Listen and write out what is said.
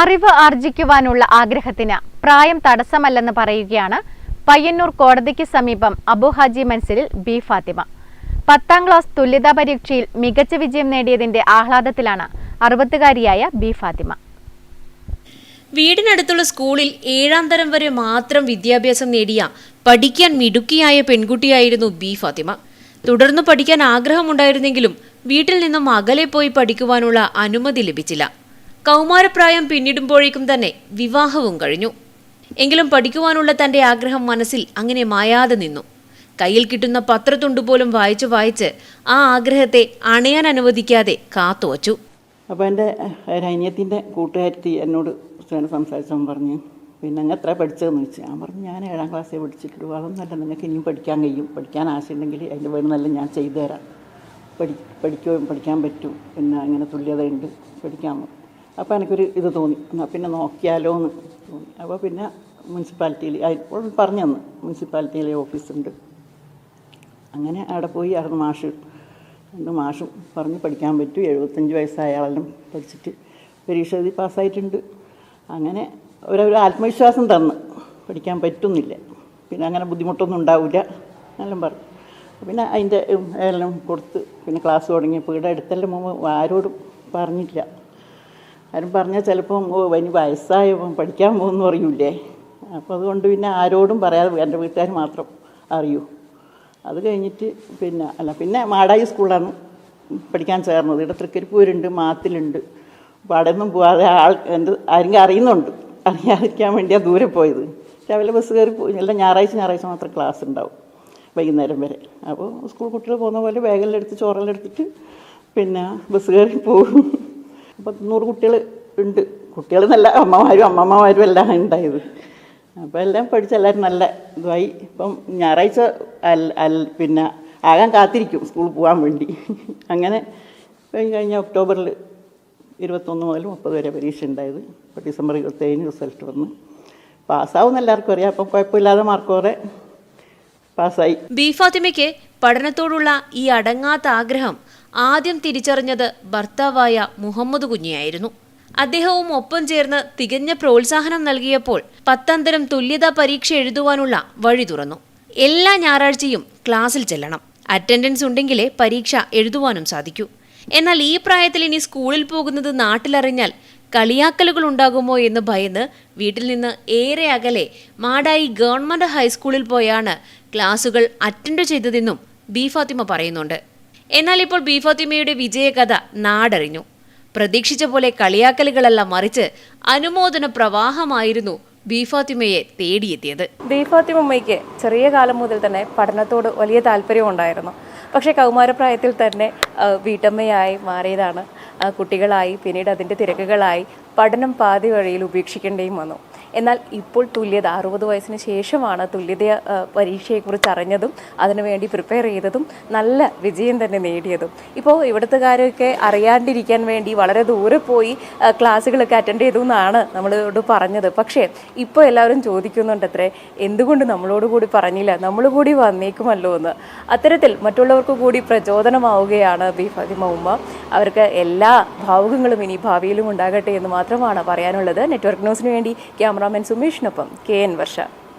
അറിവ് ആർജിക്കുവാനുള്ള ആഗ്രഹത്തിന് പ്രായം തടസ്സമല്ലെന്ന് പറയുകയാണ് പയ്യന്നൂർ കോടതിക്ക് സമീപം അബുഹാജി മൻസിലിൽ ബി ഫാത്തിമ. പത്താം ക്ലാസ് തുല്യതാ പരീക്ഷയിൽ മികച്ച വിജയം നേടിയതിന്റെ ആഹ്ലാദത്തിലാണ് അറുപത്തുകാരിയായ ബി ഫാത്തിമ. വീടിനടുത്തുള്ള സ്കൂളിൽ ഏഴാം തരം വരെ മാത്രം വിദ്യാഭ്യാസം നേടിയ പഠിക്കാൻ മിടുക്കിയായ പെൺകുട്ടിയായിരുന്നു ബി ഫാത്തിമ. തുടർന്ന് പഠിക്കാൻ ആഗ്രഹമുണ്ടായിരുന്നെങ്കിലും വീട്ടിൽ നിന്നും അകലെ പോയി പഠിക്കുവാനുള്ള അനുമതി ലഭിച്ചില്ല. കൗമാരപ്രായം പിന്നിടുമ്പോഴേക്കും തന്നെ വിവാഹവും കഴിഞ്ഞു. എങ്കിലും പഠിക്കുവാനുള്ള തന്റെ ആഗ്രഹം മനസ്സിൽ അങ്ങനെ മായാതെ നിന്നു. കയ്യിൽ കിട്ടുന്ന പത്രത്തുണ്ട് പോലും വായിച്ചു വായിച്ച് ആ ആഗ്രഹത്തെ അണയാൻ അനുവദിക്കാതെ കാത്തുവച്ചു അപ്പോൾ എന്റെ അനിയത്തിന്റെ കൂട്ടുകാരത്തി എന്നോട് സംസാരിച്ചു പറഞ്ഞു പിന്നെ അങ്ങ് എത്ര പഠിച്ചതെന്ന് ചോദിച്ചു. ഞാൻ പറഞ്ഞു ഞാൻ ഏഴാം ക്ലാസ്സിൽ പഠിച്ചിട്ടുള്ളൂ അതൊന്നല്ല നിങ്ങൾക്ക് ഇനിയും പഠിക്കാൻ കഴിയും. പഠിക്കാൻ ആശയമുണ്ടെങ്കിൽ അതിന്റെ വേണമെന്നല്ല ഞാൻ ചെയ്തു തരാം. പഠി പഠിക്കുകയും പഠിക്കാൻ പറ്റും. പിന്നെ അങ്ങനെ തുല്യതയുണ്ട്. പഠിക്കാൻ അപ്പോൾ എനിക്കൊരു ഇത് തോന്നി. എന്നാൽ പിന്നെ നോക്കിയാലോ എന്ന് തോന്നി. അപ്പോൾ പിന്നെ മുനിസിപ്പാലിറ്റിയിൽ പറഞ്ഞു തന്നു മുനിസിപ്പാലിറ്റിയിലെ ഓഫീസുണ്ട്. അങ്ങനെ അവിടെ പോയി അവിടെ മാഷ് രണ്ട് മാഷും പറഞ്ഞ് പഠിക്കാൻ പറ്റും. എഴുപത്തഞ്ച് വയസ്സായ ആളെല്ലാം പഠിച്ചിട്ട് പരീക്ഷ എഴുതി പാസ്സായിട്ടുണ്ട്. അങ്ങനെ ഒരു ആത്മവിശ്വാസം തന്ന്. പഠിക്കാൻ പറ്റുന്നില്ല. പിന്നെ അങ്ങനെ ബുദ്ധിമുട്ടൊന്നും ഉണ്ടാവില്ല എല്ലാം പറഞ്ഞു. പിന്നെ അതിന്റെ എല്ലാം കൊടുത്ത് പിന്നെ ക്ലാസ് തുടങ്ങിയപ്പോൾ ഇവിടെ അടുത്തെല്ലാം മുമ്പ് ആരോടും പറഞ്ഞില്ല ആരും പറഞ്ഞാൽ ചിലപ്പം ഓ ഇനി വയസ്സായപ്പം പഠിക്കാൻ പോകുമെന്ന് പറയൂലേ അപ്പോൾ അതുകൊണ്ട് പിന്നെ ആരോടും പറയാതെ എന്റെ വീട്ടുകാർ മാത്രം അറിയൂ. അത് കഴിഞ്ഞിട്ട് പിന്നെ അല്ല പിന്നെ മാടായി സ്കൂളാണ് പഠിക്കാൻ ചേർന്നത്. ഇവിടെ തൃക്കരിപ്പൂരുണ്ട് മാത്തിലുണ്ട്. അപ്പോൾ അവിടെ ഒന്നും പോവാതെ ആൾ എന്റെ ആരെങ്കിലും അറിയുന്നുണ്ട്. അറിയാതിരിക്കാൻ വേണ്ടിയാണ് ദൂരെ പോയത്. രാവിലെ ബസ് കയറി പോയി. എല്ലാം ഞായറാഴ്ച ഞായറാഴ്ച മാത്രം ക്ലാസ് ഉണ്ടാവും വൈകുന്നേരം വരെ. അപ്പോൾ സ്കൂൾ കുട്ടികൾ പോകുന്ന പോലെ ബാഗെല്ലാം എടുത്ത് ചോറെല്ലാം എടുത്തിട്ട് പിന്നെ ബസ് കയറി പോകും അപ്പോൾ നൂറ് കുട്ടികൾ ഉണ്ട്. കുട്ടികൾ നല്ല അമ്മമാരും അമ്മമ്മമാരും എല്ലാം ഉണ്ടായത്. അപ്പോൾ എല്ലാം പഠിച്ച് എല്ലാവരും നല്ല ഇതുമായി ഇപ്പം ഞായറാഴ്ച പിന്നെ ആകാൻ കാത്തിരിക്കും സ്കൂളിൽ പോകാൻ വേണ്ടി. അങ്ങനെ കഴിഞ്ഞ ഒക്ടോബറിൽ ഇരുപത്തൊന്ന് മുതൽ മുപ്പത് വരെ പരീക്ഷ ഉണ്ടായത്. ഇപ്പോൾ ഡിസംബർ ഇരുപത്തേഴിന് റിസൾട്ട് വന്ന്. പാസ്സാവും എല്ലാവർക്കും അറിയാം. അപ്പം കുഴപ്പമില്ലാതെ മാർക്കോറെ പാസ്സായി. ബി ഫാത്തിമയ്ക്ക് പഠനത്തോടുള്ള ഈ അടങ്ങാത്ത ആഗ്രഹം ആദ്യം തിരിച്ചറിഞ്ഞത് ഭർത്താവായ മുഹമ്മദ് കുഞ്ഞിയായിരുന്നു. അദ്ദേഹവും ഒപ്പം ചേർന്ന് തികഞ്ഞ പ്രോത്സാഹനം നൽകിയപ്പോൾ പത്തന്തരം തുല്യതാ പരീക്ഷ എഴുതുവാനുള്ള വഴി തുറന്നു. എല്ലാ ഞായറാഴ്ചയും ക്ലാസ്സിൽ ചെല്ലണം. അറ്റൻഡൻസ് ഉണ്ടെങ്കിലേ പരീക്ഷ എഴുതുവാനും സാധിക്കൂ. എന്നാൽ ഈ പ്രായത്തിൽ ഇനി സ്കൂളിൽ പോകുന്നത് നാട്ടിലറിഞ്ഞാൽ കളിയാക്കലുകൾ ഉണ്ടാകുമോ എന്ന് ഭയന്ന് വീട്ടിൽ നിന്ന് ഏറെ അകലെ മാടായി ഗവൺമെന്റ് ഹൈസ്കൂളിൽ പോയാണ് ക്ലാസുകൾ അറ്റൻഡ് ചെയ്തതെന്നും ബി ഫാത്തിമ പറയുന്നുണ്ട്. എന്നാൽ ഇപ്പോൾ ബി ഫാത്തിമയുടെ വിജയകഥ നാടറിഞ്ഞു. പ്രതീക്ഷിച്ച പോലെ കളിയാക്കലുകളല്ല മറിച്ച് അനുമോദന പ്രവാഹമായിരുന്നു ബി ഫാത്തിമയെ തേടിയെത്തിയത്. ബി ഫാത്തിമ ഉമ്മയ്ക്ക് ചെറിയ കാലം മുതൽ തന്നെ പഠനത്തോട് വലിയ താല്പര്യമുണ്ടായിരുന്നു പക്ഷേ കൗമാരപ്രായത്തിൽ തന്നെ വീട്ടമ്മയായി മാറിയതാണ്. കുട്ടികളായി പിന്നീട് അതിന്റെ തിരക്കുകളായി പഠനം പാതി വഴിയിൽ ഉപേക്ഷിക്കേണ്ടിയും വന്നു. എന്നാൽ ഇപ്പോൾ തുല്യത അറുപത് വയസ്സിന് ശേഷമാണ് തുല്യത പരീക്ഷയെക്കുറിച്ച് അറിഞ്ഞതും അതിനുവേണ്ടി പ്രിപ്പയർ ചെയ്തതും നല്ല വിജയം തന്നെ നേടിയതും. ഇപ്പോൾ ഇവിടുത്തുകാരൊക്കെ അറിയാണ്ടിരിക്കാൻ വേണ്ടി വളരെ ദൂരെ പോയി ക്ലാസ്സുകളൊക്കെ അറ്റൻഡ് ചെയ്തു എന്നാണ് നമ്മളോട് പറഞ്ഞത്. പക്ഷേ ഇപ്പോൾ എല്ലാവരും ചോദിക്കുന്നുണ്ട് അത്രേ എന്തുകൊണ്ട് നമ്മളോട് കൂടി പറഞ്ഞില്ല? നമ്മൾ കൂടി വന്നേക്കുമല്ലോ എന്ന്. അത്തരത്തിൽ മറ്റുള്ളവർക്ക് കൂടി പ്രചോദനമാവുകയാണ് ബി ഫാത്തിമ ഉമ്മ. അവർക്ക് എല്ലാ ഭാവുകങ്ങളും ഇനി ഭാവിയിലും ഉണ്ടാകട്ടെ എന്ന് മാത്രമാണ് പറയാനുള്ളത്. നെറ്റ്വർക്ക് ന്യൂസിന് വേണ്ടി ക്യാമറാമാൻ സുമേഷിനൊപ്പം കെ എൻ വർഷ.